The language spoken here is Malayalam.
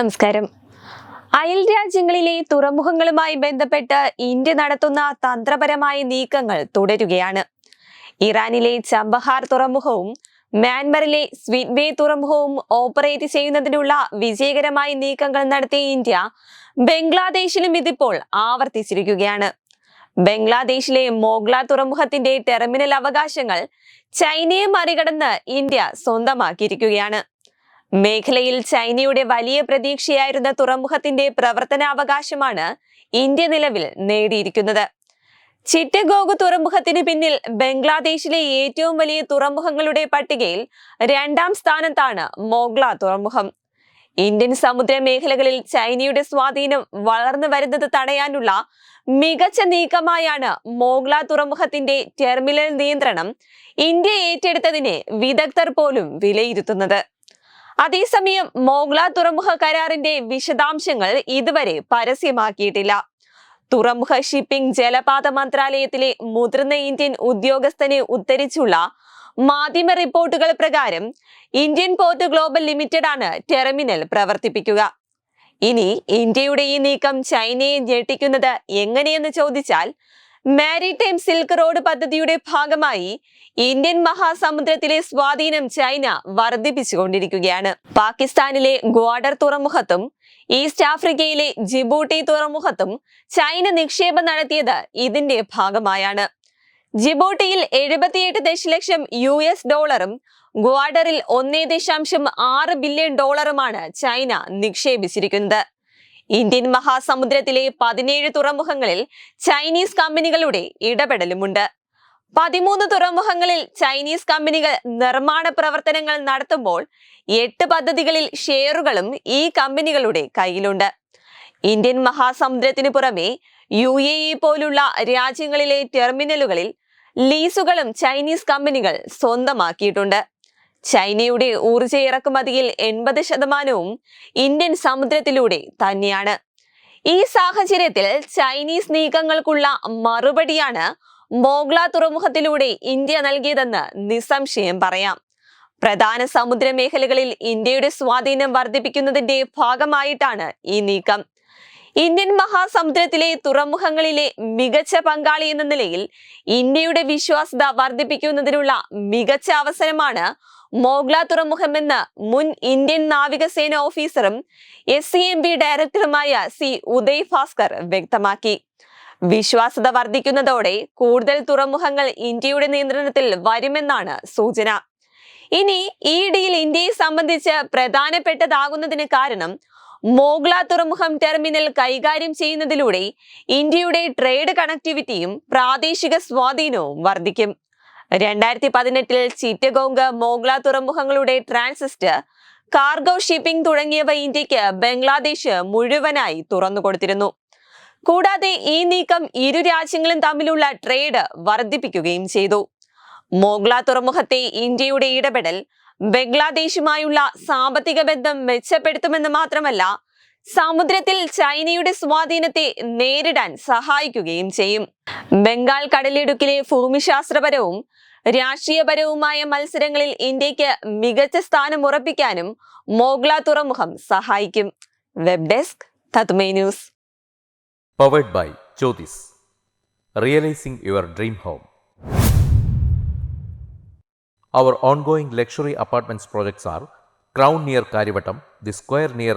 നമസ്കാരം. അയൽ രാജ്യങ്ങളിലെ തുറമുഖങ്ങളുമായി ബന്ധപ്പെട്ട് ഇന്ത്യ നടത്തുന്ന തന്ത്രപരമായ നീക്കങ്ങൾ തുടരുകയാണ്. ഇറാനിലെ ചമ്പഹാർ തുറമുഖവും മ്യാൻമറിലെ സ്വിറ്റ്വേ തുറമുഖവും ഓപ്പറേറ്റ് ചെയ്യുന്നതിനുള്ള വിജയകരമായ നീക്കങ്ങൾ നടത്തിയ ഇന്ത്യ ബംഗ്ലാദേശിലും ഇതിപ്പോൾ ആവർത്തിച്ചിരിക്കുകയാണ്. ബംഗ്ലാദേശിലെ മോഗ്ല തുറമുഖത്തിന്റെ ടെർമിനൽ അവകാശങ്ങൾ ചൈനയെ മറികടന്ന് ഇന്ത്യ സ്വന്തമാക്കിയിരിക്കുകയാണ്. മേഖലയിൽ ചൈനയുടെ വലിയ പ്രതീക്ഷയായിരുന്ന തുറമുഖത്തിന്റെ പ്രവർത്തനാവകാശമാണ് ഇന്ത്യ നിലവിൽ നേടിയിരിക്കുന്നത്. ചിറ്റഗോഗ് തുറമുഖത്തിന് പിന്നിൽ ബംഗ്ലാദേശിലെ ഏറ്റവും വലിയ തുറമുഖങ്ങളുടെ പട്ടികയിൽ രണ്ടാം സ്ഥാനത്താണ് മോഗ്ല തുറമുഖം. ഇന്ത്യൻ സമുദ്ര മേഖലകളിൽ ചൈനയുടെ സ്വാധീനം വളർന്നു വരുന്നത് തടയാനുള്ള മികച്ച നീക്കമായാണ് മോഗ്ല തുറമുഖത്തിന്റെ ടെർമിനൽ നിയന്ത്രണം ഇന്ത്യ ഏറ്റെടുത്തതിനെ വിദഗ്ധർ പോലും വിലയിരുത്തുന്നത്. അതേസമയം മോഗ്ല തുറമുഖ കരാറിന്റെ വിശദാംശങ്ങൾ ഇതുവരെ പരസ്യമാക്കിയിട്ടില്ല. തുറമുഖ ഷിപ്പിംഗ് ജലപാത മന്ത്രാലയത്തിലെ മുതിർന്ന ഇന്ത്യൻ ഉദ്യോഗസ്ഥനെ ഉദ്ധരിച്ചുള്ള മാധ്യമ റിപ്പോർട്ടുകൾ പ്രകാരം ഇന്ത്യൻ പോർട്ട് ഗ്ലോബൽ ലിമിറ്റഡ് ആണ് ടെർമിനൽ പ്രവർത്തിപ്പിക്കുക. ഇനി ഇന്ത്യയുടെ ഈ നീക്കം ചൈനയെ ഞെട്ടിക്കുന്നത് എങ്ങനെയെന്ന് ചോദിച്ചാൽ മാരിടൈം സിൽക്ക് റോഡ് പദ്ധതിയുടെ ഭാഗമായി ഇന്ത്യൻ മഹാസമുദ്രത്തിലെ സ്വാധീനം ചൈന വർദ്ധിപ്പിച്ചുകൊണ്ടിരിക്കുകയാണ്. പാകിസ്ഥാനിലെ ഗ്വാഡർ തുറമുഖത്തും ഈസ്റ്റ് ആഫ്രിക്കയിലെ ജിബൂട്ടി തുറമുഖത്തും ചൈന നിക്ഷേപം നടത്തിയത് ഇതിന്റെ ഭാഗമായാണ്. ജിബൂട്ടിയിൽ എഴുപത്തിയെട്ട് ദശലക്ഷം യു എസ് ഡോളറും ഗ്വാഡറിൽ ഒന്നേ ദശാംശം ആറ് ബില്യൺ ഡോളറുമാണ് ചൈന നിക്ഷേപിച്ചിരിക്കുന്നത്. ഇന്ത്യൻ മഹാസമുദ്രത്തിലെ പതിനേഴ് തുറമുഖങ്ങളിൽ ചൈനീസ് കമ്പനികളുടെ ഇടപെടലുമുണ്ട്. പതിമൂന്ന് തുറമുഖങ്ങളിൽ ചൈനീസ് കമ്പനികൾ നിർമ്മാണ പ്രവർത്തനങ്ങൾ നടത്തുമ്പോൾ എട്ട് പദ്ധതികളിൽ ഷെയറുകളും ഈ കമ്പനികളുടെ കയ്യിലുണ്ട്. ഇന്ത്യൻ മഹാസമുദ്രത്തിന് പുറമെ യു എ ഇ പോലുള്ള രാജ്യങ്ങളിലെ ടെർമിനലുകളിൽ ലീസുകളും ചൈനീസ് കമ്പനികൾ സ്വന്തമാക്കിയിട്ടുണ്ട്. ചൈനയുടെ ഊർജ ഇറക്കുമതിയിൽ എൺപത് ശതമാനവും ഇന്ത്യൻ സമുദ്രത്തിലൂടെ തന്നെയാണ്. ഈ സാഹചര്യത്തിൽ ചൈനീസ് നീക്കങ്ങൾക്കുള്ള മറുപടിയാണ് മോഗ്ല തുറമുഖത്തിലൂടെ ഇന്ത്യ നൽകിയതെന്ന് നിസ്സംശയം പറയാം. പ്രധാന സമുദ്ര മേഖലകളിൽ ഇന്ത്യയുടെ സ്വാധീനം വർദ്ധിപ്പിക്കുന്നതിന്റെ ഭാഗമായിട്ടാണ് ഈ നീക്കം. ഇന്ത്യൻ മഹാസമുദ്രത്തിലെ തുറമുഖങ്ങളിലെ മികച്ച പങ്കാളി എന്ന നിലയിൽ ഇന്ത്യയുടെ വിശ്വാസ്യത വർദ്ധിപ്പിക്കുന്നതിനുള്ള മികച്ച അവസരമാണ് മോഗ്ല തുറമുഖമെന്ന് മുൻ ഇന്ത്യൻ നാവികസേന ഓഫീസറും എസ് സി എം ബി ഡയറക്ടറുമായ സി ഉദയ് ഭാസ്കർ വ്യക്തമാക്കി. വിശ്വാസ്യത വർദ്ധിക്കുന്നതോടെ കൂടുതൽ തുറമുഖങ്ങൾ ഇന്ത്യയുടെ നിയന്ത്രണത്തിൽ വരുമെന്നാണ് സൂചന. ഇനി ഈ ഡീൽ ഇന്ത്യയെ സംബന്ധിച്ച് പ്രധാനപ്പെട്ടതാകുന്നതിന് കാരണം മോഗ്ല തുറമുഖം ടെർമിനൽ കൈകാര്യം ചെയ്യുന്നതിലൂടെ ഇന്ത്യയുടെ ട്രേഡ് കണക്ടിവിറ്റിയും പ്രാദേശിക സ്വാധീനവും വർദ്ധിക്കും രണ്ടായിരത്തി പതിനെട്ടിൽ ചിറ്റഗോങ് മോഗ്ല തുറമുഖങ്ങളുടെ ട്രാൻസിസ്റ്റ് കാർഗോ ഷിപ്പിംഗ് തുടങ്ങിയവ ഇന്ത്യയ്ക്ക് ബംഗ്ലാദേശ് മുഴുവനായി തുറന്നുകൊടുത്തിരുന്നു കൂടാതെ ഈ നീക്കം ഇരു രാജ്യങ്ങളും തമ്മിലുള്ള ട്രേഡ് വർദ്ധിപ്പിക്കുകയും ചെയ്തു. മോഗ്ല തുറമുഖത്തെ ഇന്ത്യയുടെ ഇടപെടൽ ബംഗ്ലാദേശുമായുള്ള സാമ്പത്തിക ബന്ധം മെച്ചപ്പെടുത്തുമെന്ന് മാത്രമല്ല സമുദ്രത്തിൽ ചൈനയുടെ സ്വാധീനത്തെ നേരിടാൻ സഹായിക്കുകയും ചെയ്യും. ബംഗാൾ കടലിടുക്കിലെ ഭൂമിശാസ്ത്രപരവും രാഷ്ട്രീയപരവുമായ മത്സരങ്ങളിൽ ഇന്ത്യയ്ക്ക് മികച്ച സ്ഥാനം ഉറപ്പിക്കാനും മോഗ്ല തുറമുഖം സഹായിക്കും. Web desk തത്മേ news. Powered by Jyothis realising your dream home Our ongoing luxury apartments projects are Crown near Kariavattom The Square near